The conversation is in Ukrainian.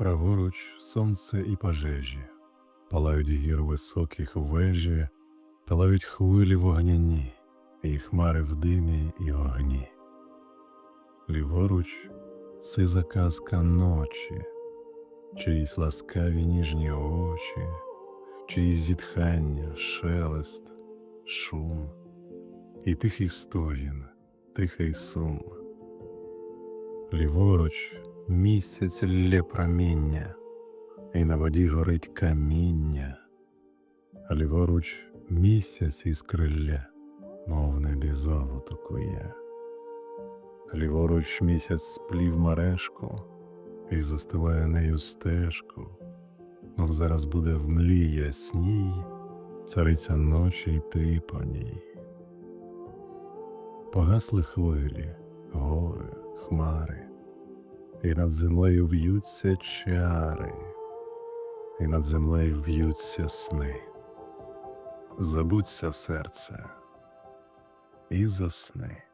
Праворуч сонце і пожежі, палають гір високих вежі, палають хвилі вогняні, і хмари в димі і огні. Ліворуч сиза казка ночі, чиїсь ласкаві ніжні очі, чиїсь зітхання, шелест, шум, і тихий стогін, тихий сум. Ліворуч місяць лє проміння, і на воді горить каміння, а ліворуч місяць із криля, мов небі золото кує. Ліворуч місяць сплів мережку і застиває нею стежку, мов зараз буде в млі ясній, цариця ночі йти по ній. Погасли хвилі, гори, хмари, і над землею в'ються чари, і над землею в'ються сни. Забудься серце і засни.